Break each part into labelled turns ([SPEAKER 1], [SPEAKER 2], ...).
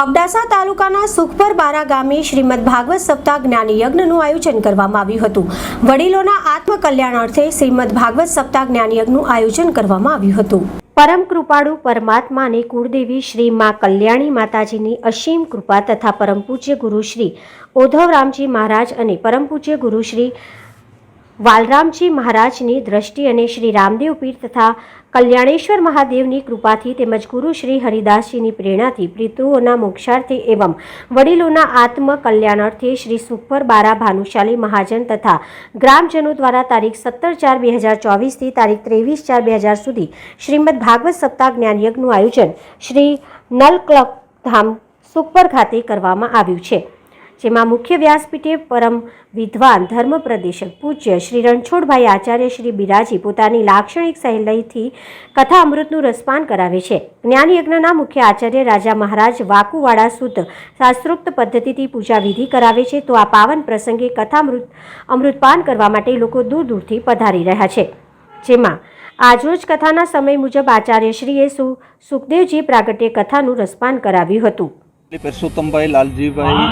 [SPEAKER 1] અબડાસા તાલુકાના સુખપર બારા ગામે શ્રીમદ ભાગવત સપ્તાહ જ્ઞાન યજ્ઞનું આયોજન કરવામાં આવ્યું હતું. વડીલોના આત્મકલ્યાણ અર્થે શ્રીમદ ભાગવત સપ્તાહ જ્ઞાન યજ્ઞનું આયોજન કરવામાં આવ્યું હતું. પરમ કૃપાળુ પરમાત્મા અને કુળદેવી શ્રી મા કલ્યાણી માતાજીની અસીમ કૃપા તથા પરમ પૂજ્ય ગુરુ શ્રી ઓધવરામજી મહારાજ અને પરમ પૂજ્ય ગુરુ વાલરામજી મહારાજની દ્રષ્ટિ અને શ્રી રામદેવ પીર તથા કલ્યાણેશ્વર મહાદેવની કૃપાથી તેમજ ગુરુ શ્રી હરિદાસજીની પ્રેરણાથી પિતૃઓના મોક્ષાર્થે એવં વડીલોના આત્મ કલ્યાણાર્થે શ્રી સુપર બારા ભાનુશાલી મહાજન તથા ગ્રામજનો દ્વારા તારીખ સત્તર ચાર બે હજાર ચોવીસથી તારીખ ત્રેવીસ ચાર બે હજાર સુધી શ્રીમદ ભાગવત સપ્તાહ જ્ઞાન યજ્ઞનું આયોજન શ્રી નલક્લક ધામ સુખપર ખાતે કરવામાં આવ્યું છે. જેમાં મુખ્ય વ્યાસપીઠે પરમ વિદ્વાન ધર્મ પ્રદેશક પૂજ્ય શ્રી રણછોડભાઈ આચાર્ય શ્રી બિરાજી પોતાની લાક્ષણિક શૈલીથી કથા અમૃતનું રસપાન કરાવે છે. જ્ઞાનયજ્ઞના મુખ્ય આચાર્ય રાજા મહારાજ વાકુવાડા સુદ શાસ્ત્રોક્ત પદ્ધતિથી પૂજા વિધિ કરાવે છે તો આ પાવન પ્રસંગે કથામૃત અમૃતપાન કરવા માટે લોકો દૂર દૂરથી પધારી રહ્યા છે. જેમાં આજરોજ કથાના સમય મુજબ આચાર્યશ્રીએ સુ સુખદેવજી પ્રાગટ્ય કથાનું રસપાન કરાવ્યું હતું.
[SPEAKER 2] પરસોત્તમભાઈ, લાલજીભાઈ,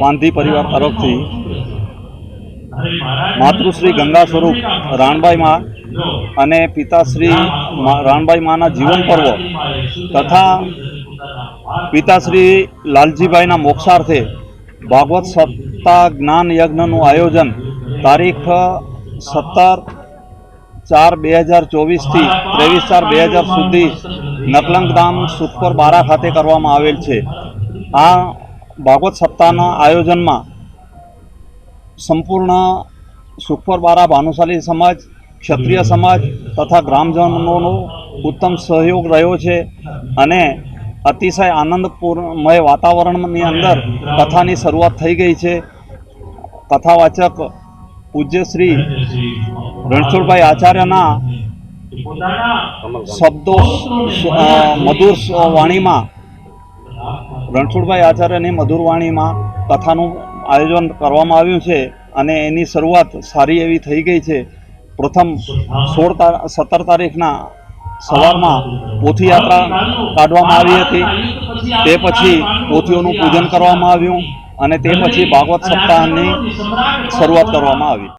[SPEAKER 2] વાંધી પરિવાર તરફથી માતૃશ્રી ગંગા સ્વરૂપ રાણબાઈ માં અને પિતાશ્રી રાણબાઈ માના જીવન પર્વ તથા પિતાશ્રી લાલજીભાઈના મોક્ષાર્થે ભાગવત સત્તા જ્ઞાન યજ્ઞનું આયોજન તારીખ સત્તર ચાર બે હજાર ચોવીસથી ત્રેવીસ ચાર બે હજાર સુધી નકલંગ ધામ સુખપર બારા ખાતે કરવામાં આવેલ છે. આ ભાગવત સપ્તાહના આયોજનમાં સંપૂર્ણ સુખપર બારા ભાનુશાલી સમાજ, ક્ષત્રિય સમાજ તથા ગ્રામજનોનો ઉત્તમ સહયોગ રહ્યો છે અને અતિશય આનંદપૂર્ણમય વાતાવરણની અંદર કથાની શરૂઆત થઈ ગઈ છે. કથાવાચક પૂજ્ય શ્રી રણછોડભાઈ આચાર્યના શબ્દો મધુર વાણીમાં, રણછોડભાઈ આચાર્યની મધુર વાણીમાં કથાનું આયોજન કરવામાં આવ્યું છે અને એની શરૂઆત સારી એવી થઈ ગઈ છે. પ્રથમ સોળ સત્તર તારીખના સવારમાં પોથીયાત્રા કાઢવામાં આવી હતી. તે પછી પોથીઓનું પૂજન કરવામાં આવ્યું અને તે પછી ભાગવત સપ્તાહની શરૂઆત કરવામાં આવી.